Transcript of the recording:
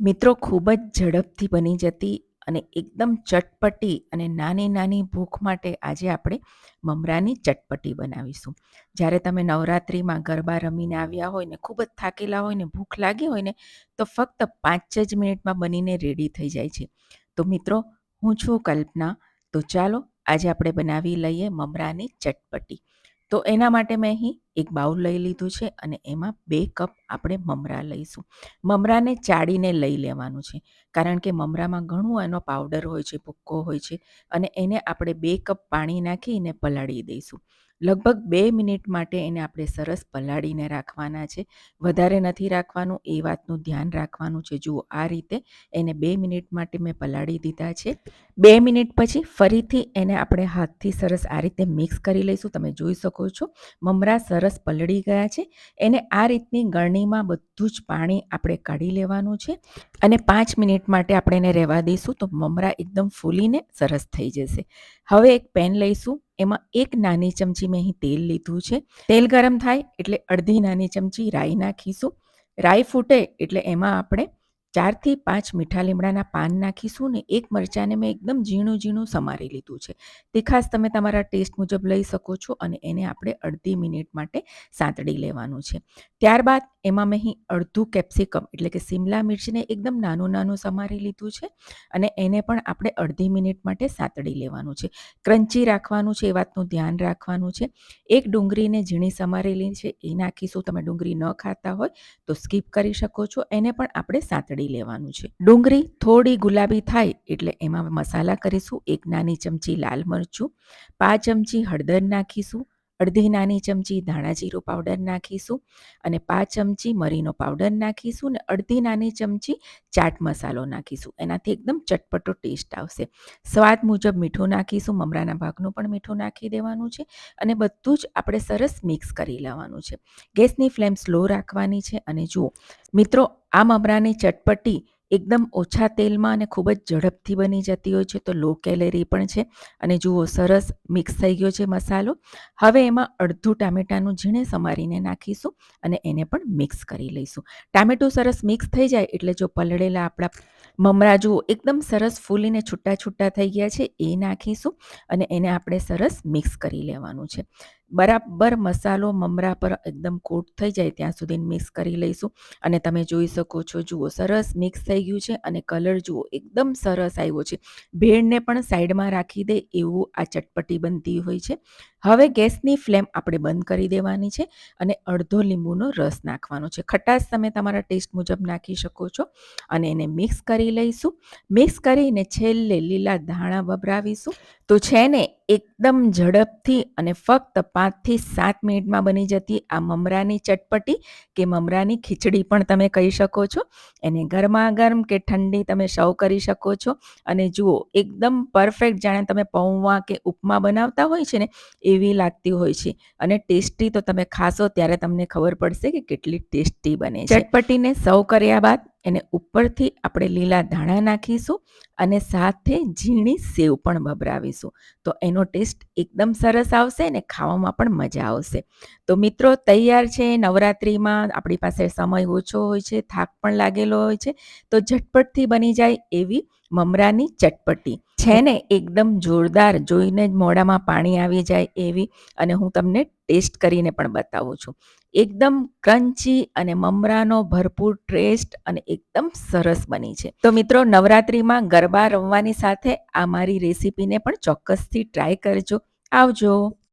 મિત્રો ખૂબ જ ઝડપથી બની જતી અને એકદમ ચટપટી અને નાની નાની ભૂખ માટે આજે આપણે મમરાની ચટપટી બનાવીશું. જ્યારે તમે નવરાત્રિમાં ગરબા રમીને આવ્યા હોય ને, ખૂબ જ થાકેલા હોય ને, ભૂખ લાગી હોય ને, તો ફક્ત પાંચ જ મિનિટમાં બનીને રેડી થઈ જાય છે. તો મિત્રો, હું છું કલ્પના. તો ચાલો આજે આપણે બનાવી લઈએ મમરાની ચટપટી. તો એના માટે મેં અહીં એક બાઉલ લઈ લીધું છે અને એમાં બે કપ આપણે મમરા લઈશું. મમરાને ચાળીને લઈ લેવાનું છે. કારણ કે મમરામાં ઘણું એનો પાવડર હોય છે, ભૂક્કો હોય છે અને એને આપણે બે કપ પાણી નાખીને પલાળી દઈશું. લગભગ બે મિનિટ માટે એને આપણે સરસ પલાળીને રાખવાના છે. વધારે નથી રાખવાનું, એ વાતનું ધ્યાન રાખવાનું છે. જુઓ, આ રીતે એને બે મિનિટ માટે મેં પલાળી દીધા છે. બે મિનિટ પછી ફરીથી એને આપણે હાથથી સરસ આ રીતે મિક્સ કરી લઈશું. તમે જોઈ શકો છો, મમરા સરસ પલળી ગયા છે. એને આ રીતની ગરણીમાં બધું જ પાણી આપણે કાઢી લેવાનું છે અને પાંચ મિનિટ માટે આપણે એને રહેવા દઈશું. તો મમરા એકદમ ફૂલીને સરસ થઈ જશે. હવે એક પેન લઈશું. એમાં એક નાની ચમચી મેં અહીં તેલ લીધું છે. તેલ ગરમ થાય એટલે અડધી નાની ચમચી રાઈ નાખીશું. રાઈ ફૂટે એટલે એમાં આપણે ચારથી પાંચ મીઠા લીમડાના પાન નાખીશું ને એક મરચાંને મેં એકદમ ઝીણું ઝીણું સમારી લીધું છે. તે ખાસ તમે તમારા ટેસ્ટ મુજબ લઈ શકો છો અને એને આપણે અડધી મિનિટ માટે સાંતળી લેવાનું છે. ત્યારબાદ એમાં મેં અહીં અડધું કેપ્સિકમ એટલે કે સિમલા મિર્ચને એકદમ નાનું નાનું સમારી લીધું છે અને એને પણ આપણે અડધી મિનિટ માટે સાંતળી લેવાનું છે. ક્રંચી રાખવાનું છે, એ વાતનું ધ્યાન રાખવાનું છે. એક ડુંગળીને ઝીણી સમારેલી છે, એ નાખીશું. તમે ડુંગળી ન ખાતા હોય તો સ્કીપ કરી શકો છો. એને પણ આપણે સાંતળી પકડી લેવાનું છે. ડુંગળી થોડી ગુલાબી થાય એટલે એમાં મસાલા કરીશું, એક નાની ચમચી લાલ મરચું, પાંચ ચમચી હળદર નાખીશું અડધી નાની ચમચી ધાણા જીરું પાવડર નાખીશું અને પાંચ ચમચી મરીનો પાવડર નાખીશું ને અડધી નાની ચમચી ચાટ મસાલો નાખીશું. એનાથી એકદમ ચટપટો ટેસ્ટ આવશે. સ્વાદ મુજબ મીઠું નાખીશું, મમરાના ભાગનું પણ મીઠું નાખી દેવાનું છે અને બધું જ આપણે સરસ મિક્સ કરી લેવાનું છે. ગેસની ફ્લેમ સ્લો રાખવાની છે અને જુઓ મિત્રો, આ મમરાની ચટપટી એકદમ ઓછા તેલમાં અને ખૂબ જ ઝડપથી બની જતી હોય છે, તો લો કેલેરી પણ છે. અને જુઓ, સરસ મિક્સ થઈ ગયો છે મસાલો. હવે એમાં અડધું ટામેટાનું ઝીણે સમારીને નાખીશું અને એને પણ મિક્સ કરી લઈશું. ટામેટું સરસ મિક્સ થઈ જાય એટલે જો પલળેલા આપણા મમરા જુઓ, એકદમ સરસ ફૂલીને છૂટા છૂટા થઈ ગયા છે, એ નાખીશું અને એને આપણે સરસ મિક્સ કરી લેવાનું છે. બરાબર મસાલો મમરા પર એકદમ કોટ થઈ જાય ત્યાં સુધી મિક્સ કરી લઈશું. અને તમે જોઈ શકો છો, જુઓ, સરસ મિક્સ થઈ ગયું છે અને કલર જુઓ, એકદમ સરસ આવ્યો છે. ભેળને પણ સાઈડમાં રાખી દે એવું આ ચટપટી બનતી હોય છે. હવે ગેસની ફ્લેમ આપણે બંધ કરી દેવાની છે અને અડધો લીંબુનો રસ નાખવાનો છે. ખટાશ તમે તમારા ટેસ્ટ મુજબ નાખી શકો છો અને એને મિક્સ કરી લઈશું. મિક્સ કરીને છેલ્લે લીલા ધાણા વભરાવીશું તો છે ને એકદમ ઝડપથી અને ફક્ત પાંચથી સાત મિનિટમાં બની જતી આ મમરાની ચટપટી કે મમરાની ખીચડી પણ તમે કહી શકો છો. એને ગરમા ગરમ કે ઠંડી તમે સર્વ કરી શકો છો. અને જુઓ, એકદમ પરફેક્ટ જાણે તમે પૌવા કે ઉપમા બનાવતા હોય છે ને, એવી લાગતી હોય છે. અને ટેસ્ટી તો તમે ખાશો, ત્યારે તમને ખબર પડશે કે કેટલી ટેસ્ટી બને ચટપટીને સર્વ કર્યા બાદ એને ઉપરથી આપણે લીલા ધાણા નાખીશું અને સાથે ઝીણી સેવ પણ ભભરાવીશું તો એનો ટેસ્ટ એકદમ સરસ આવશે ને ખાવામાં પણ મજા આવશે. તો મિત્રો, તૈયાર છે નવરાત્રિમાં, આપણી પાસે સમય ઓછો હોય છે, થાક પણ લાગેલો હોય છે, તો ઝટપટથી બની જાય એવી મમરાની ચટપટી. છે ને એકદમ જોરદાર, જોઈને જ મોઢામાં પાણી આવી જાય એવી અને હું તમને ટેસ્ટ કરીને પણ બતાવું છું. એકદમ ક્રન્ચી અને મમરાનો ભરપૂર ટેસ્ટ અને એકદમ સરસ બની છે. તો મિત્રો, નવરાત્રિમાં ગરબા રમવાની સાથે આ મારી રેસીપીને પણ ચોક્કસથી ટ્રાય કરજો. આવજો.